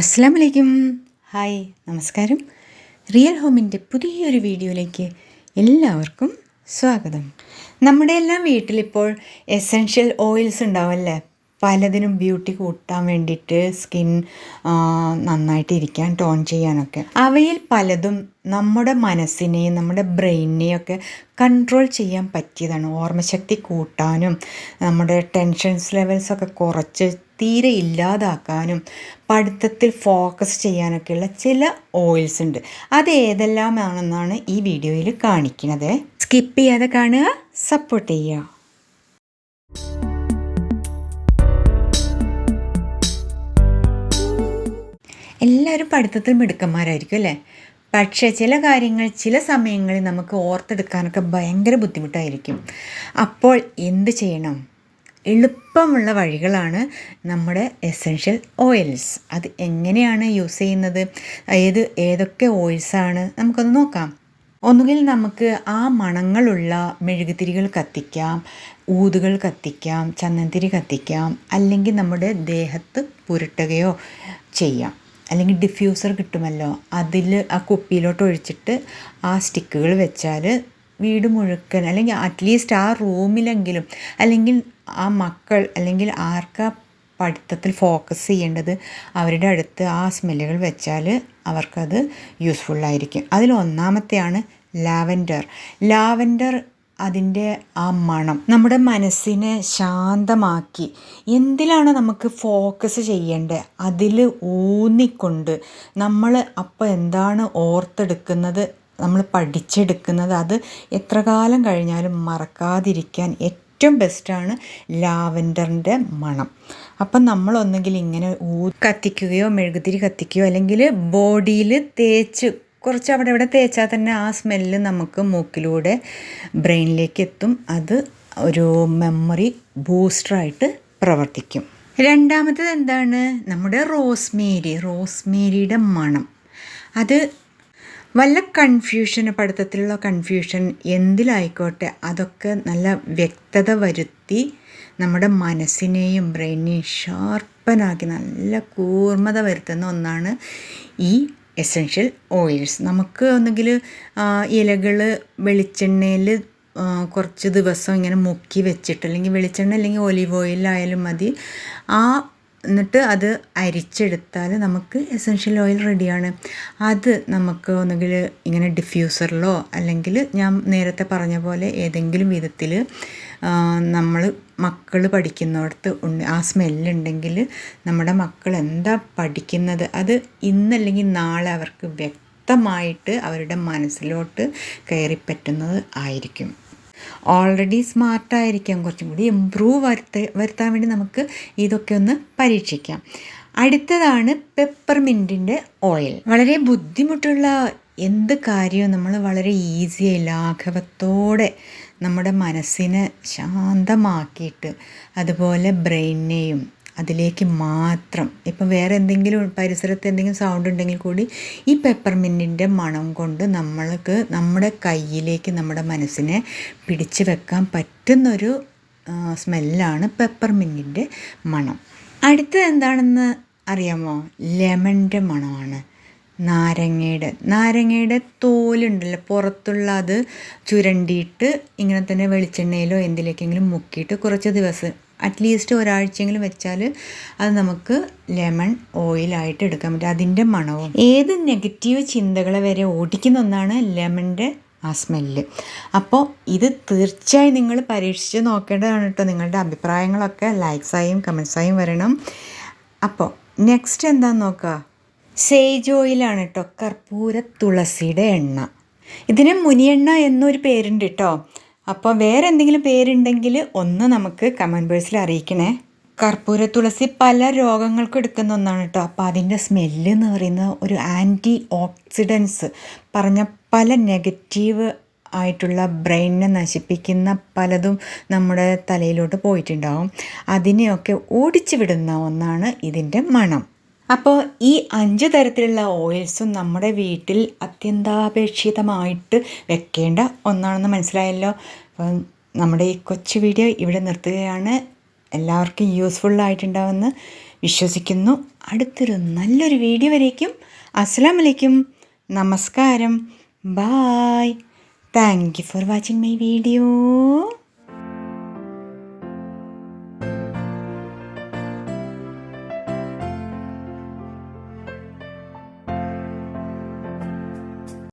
അസ്സാം വലൈക്കും ഹായ് നമസ്കാരം. റിയൽ ഹോമിന്റെ പുതിയൊരു വീഡിയോയിലേക്ക് എല്ലാവർക്കും സ്വാഗതം. നമ്മുടെ എല്ലാം വീട്ടിലിപ്പോൾ എസെൻഷ്യൽ ഓയിൽസ് ഉണ്ടാവല്ലേ? പലതിനും ബ്യൂട്ടി കൂട്ടാൻ വേണ്ടിയിട്ട് സ്കിൻ നന്നായിട്ട് ഇരിക്കാൻ ടോൺ ചെയ്യാനൊക്കെ. അവയിൽ പലതും നമ്മുടെ മനസ്സിനെയും നമ്മുടെ ബ്രെയിനിനെയും ഒക്കെ കൺട്രോൾ ചെയ്യാൻ പറ്റിയതാണ്. ഓർമ്മശക്തി കൂട്ടാനും നമ്മുടെ ടെൻഷൻസ് ലെവൽസൊക്കെ കുറച്ച് തീരെ ഇല്ലാതാക്കാനും പഠിത്തത്തിൽ ഫോക്കസ് ചെയ്യാനൊക്കെയുള്ള ചില ഓയിൽസ് ഉണ്ട്. അത് ഏതെല്ലാമാണെന്നാണ് ഈ വീഡിയോയിൽ കാണിക്കുന്നത്. സ്കിപ്പ് ചെയ്യാതെ കാണുക സപ്പോർട്ട് ചെയ്യുക. എല്ലാവരും പഠിത്തത്തിൽ മിടുക്കന്മാരായിരിക്കും അല്ലേ? പക്ഷേ ചില കാര്യങ്ങൾ ചില സമയങ്ങളിൽ നമുക്ക് ഓർത്തെടുക്കാനൊക്കെ ഭയങ്കര ബുദ്ധിമുട്ടായിരിക്കും. അപ്പോൾ എന്ത് ചെയ്യണം? എളുപ്പമുള്ള വഴികളാണ് നമ്മുടെ എസൻഷ്യൽ ഓയിൽസ് അത് എങ്ങനെയാണ് യൂസ് ചെയ്യുന്നത്? ഏത് ഏതൊക്കെ ഓയിൽസാണ് നമുക്കൊന്ന് നോക്കാം. ഒന്നുകിൽ നമുക്ക് ആ മണങ്ങളുള്ള മെഴുകുതിരികൾ കത്തിക്കാം ഊതുകൾ കത്തിക്കാം ചന്ദനത്തിരി കത്തിക്കാം അല്ലെങ്കിൽ നമ്മുടെ ദേഹത്ത് പുരട്ടുകയോ ചെയ്യാം. അല്ലെങ്കിൽ ഡിഫ്യൂസർ കിട്ടുമല്ലോ. അതിൽ ആ കുപ്പിയിലോട്ട് ഒഴിച്ചിട്ട് ആ സ്റ്റിക്കുകൾ വെച്ചാൽ വീട് മുഴുക്കൻ അല്ലെങ്കിൽ അറ്റ്ലീസ്റ്റ് ആ റൂമിലെങ്കിലും അല്ലെങ്കിൽ ആ മക്കൾ അല്ലെങ്കിൽ ആർക്കാ പഠിത്തത്തിൽ ഫോക്കസ് ചെയ്യേണ്ടത് അവരുടെ അടുത്ത് ആ സ്മെല്ലുകൾ വെച്ചാൽ അവർക്കത് യൂസ്ഫുള്ളായിരിക്കും അതിൽ ഒന്നാമത്തെയാണ് ലാവൻഡർ. ലാവൻഡർ അതിന്റെ ആ മണം നമ്മുടെ മനസ്സിനെ ശാന്തമാക്കി. എന്തിലാണ് നമുക്ക് ഫോക്കസ് ചെയ്യേണ്ടത്? അതിൽ ഊന്നിക്കൊണ്ട് നമ്മൾ അപ്പോൾ എന്താണ് ഓർത്തെടുക്കുന്നത്? നമ്മൾ പഠിച്ചെടുക്കുന്നത് അത് എത്ര കാലം കഴിഞ്ഞാലും മറക്കാതിരിക്കാൻ ഏറ്റവും ബെസ്റ്റാണ് ലാവൻഡറിന്റെ മണം. അപ്പം നമ്മളൊന്നെങ്കിൽ ഇങ്ങനെ ഊ കത്തിക്കുകയോ മെഴുകുതിരി കത്തിക്കുകയോ അല്ലെങ്കിൽ ബോഡിയിൽ തേച്ച് കുറച്ച് അവിടെ ഇവിടെ തേച്ചാൽ തന്നെ ആ സ്മെല്ല് നമുക്ക് മൂക്കിലൂടെ ബ്രെയിനിലേക്ക് എത്തും. അത് ഒരു മെമ്മറി ബൂസ്റ്ററായിട്ട് പ്രവർത്തിക്കും. രണ്ടാമത്തത് എന്താണ്? നമ്മുടെ റോസ്മേരി റോസ്മേരിയുടെ മണം. അത് വല്ല കൺഫ്യൂഷൻ പഠിത്തത്തിലുള്ള കൺഫ്യൂഷൻ എന്തിലായിക്കോട്ടെ അതൊക്കെ നല്ല വ്യക്തത വരുത്തി നമ്മുടെ മനസ്സിനെയും ബ്രെയിനെയും ഷാർപ്പനാക്കി നല്ല കൂർമ്മത വരുത്തുന്ന ഒന്നാണ് ഈ എസെൻഷ്യൽ ഓയിൽസ് നമുക്ക് ഒന്നുകിൽ ഇലകൾ വെളിച്ചെണ്ണയിൽ കുറച്ച് ദിവസം ഇങ്ങനെ മുക്കി വെച്ചിട്ട് അല്ലെങ്കിൽ വെളിച്ചെണ്ണ അല്ലെങ്കിൽ ഒലിവ് ഓയിലായാലും മതി. ആ എന്നിട്ട് അത് അരിച്ചെടുത്താൽ നമുക്ക് എസൻഷ്യൽ ഓയിൽ റെഡിയാണ് അത് നമുക്ക് ഒന്നുകിൽ ഇങ്ങനെ ഡിഫ്യൂസറിലോ അല്ലെങ്കിൽ ഞാൻ നേരത്തെ പറഞ്ഞ പോലെ ഏതെങ്കിലും വിധത്തിൽ നമ്മൾ മക്കൾ പഠിക്കുന്നിടത്ത് ഉണ്ട് ആ സ്മെല്ലുണ്ടെങ്കിൽ നമ്മുടെ മക്കൾ എന്താ പഠിക്കുന്നത്? അത് ഇന്നല്ലെങ്കിൽ നാളെ അവർക്ക് വ്യക്തമായിട്ട് അവരുടെ മനസ്സിലോട്ട് കയറിപ്പറ്റുന്നത് ആയിരിക്കും. ഓൾറെഡി സ്മാർട്ടായിരിക്കാം കുറച്ചും കൂടി ഇമ്പ്രൂവ് വരുത്ത വരുത്താൻ വേണ്ടി നമുക്ക് ഇതൊക്കെ ഒന്ന് പരീക്ഷിക്കാം. അടുത്തതാണ് പെപ്പർമിന്റിന്റെ ഓയിൽ വളരെ ബുദ്ധിമുട്ടുള്ള എന്ത് കാര്യവും നമ്മൾ വളരെ ഈസിയായി ലാഘവത്തോടെ നമ്മുടെ മനസ്സിനെ ശാന്തമാക്കിയിട്ട് അതുപോലെ ബ്രെയിനെയും അതിലേക്ക് മാത്രം. ഇപ്പം വേറെ എന്തെങ്കിലും പരിസരത്ത് എന്തെങ്കിലും സൗണ്ട് ഉണ്ടെങ്കിൽ കൂടി ഈ പെപ്പർമിന്റിന്റെ മണം കൊണ്ട് നമ്മൾക്ക് നമ്മുടെ കയ്യിലേക്ക് നമ്മുടെ മനസ്സിനെ പിടിച്ചു വെക്കാൻ പറ്റുന്നൊരു സ്മെല്ലാണ് പെപ്പർമിന്റിന്റെ മണം. അടുത്തത് എന്താണെന്ന് അറിയാമോ? ലെമണിന്റെ മണമാണ്. നാരങ്ങയുടെ നാരങ്ങയുടെ തോലുണ്ടല്ലോ. പുറത്തുള്ള അത് ചുരണ്ടിയിട്ട് ഇങ്ങനെ തന്നെ വെളിച്ചെണ്ണയിലോ എന്തിലേക്കെങ്കിലും മുക്കിയിട്ട് കുറച്ച് ദിവസം അറ്റ്ലീസ്റ്റ് ഒരാഴ്ചയെങ്കിലും വെച്ചാൽ അത് നമുക്ക് ലെമൺ ഓയിലായിട്ട് എടുക്കാൻ പറ്റും. അതിന്റെ മണവും. ഏത് നെഗറ്റീവ് ചിന്തകളെ വരെ ഓടിക്കുന്ന ഒന്നാണ് ലെമണിന്റെ ആ സ്മെല്ല് അപ്പോൾ ഇത് തീർച്ചയായും നിങ്ങൾ പരീക്ഷിച്ച് നോക്കേണ്ടതാണ് കേട്ടോ. നിങ്ങളുടെ അഭിപ്രായങ്ങളൊക്കെ ലൈക്സായും കമൻസായും വരണം. അപ്പോൾ നെക്സ്റ്റ് എന്താണെന്ന് നോക്കുക? സേജ് ഓയിലാണ് കേട്ടോ. കർപ്പൂര തുളസിയുടെ എണ്ണ. ഇതിന് മുനിയെണ്ണ എന്നൊരു പേരുണ്ട് കേട്ടോ. അപ്പോൾ വേറെ എന്തെങ്കിലും പേരുണ്ടെങ്കിൽ ഒന്ന് നമുക്ക് കമന്റ് ബോക്സിൽ അറിയിക്കണേ. കർപ്പൂര തുളസി പല രോഗങ്ങൾക്കും എടുക്കുന്ന ഒന്നാണ് കേട്ടോ. അപ്പോൾ അതിന്റെ സ്മെല്ല് എന്ന് പറയുന്ന ഒരു ആന്റി ഓക്സിഡൻസ് പറഞ്ഞ പല നെഗറ്റീവ് ആയിട്ടുള്ള ബ്രെയിനിനെ നശിപ്പിക്കുന്ന പലതും നമ്മുടെ തലയിലോട്ട് പോയിട്ടുണ്ടാവും. അതിനെയൊക്കെ ഓടിച്ചു വിടുന്ന ഒന്നാണ് ഇതിന്റെ മണം. അപ്പോൾ ഈ അഞ്ച് തരത്തിലുള്ള ഓയിൽസും നമ്മുടെ വീട്ടിൽ അത്യന്താപേക്ഷിതമായിട്ട് വെക്കേണ്ട ഒന്നാണെന്ന് മനസ്സിലായല്ലോ. അപ്പം നമ്മുടെ ഈ കൊച്ചു വീഡിയോ ഇവിടെ നിർത്തുകയാണ്. എല്ലാവർക്കും യൂസ്ഫുള്ളായിട്ടുണ്ടാവുമെന്ന് വിശ്വസിക്കുന്നു. അടുത്തൊരു നല്ലൊരു വീഡിയോ വരേക്കും. അസ്സാം വലൈക്കും നമസ്കാരം. Bye thank you for watching my video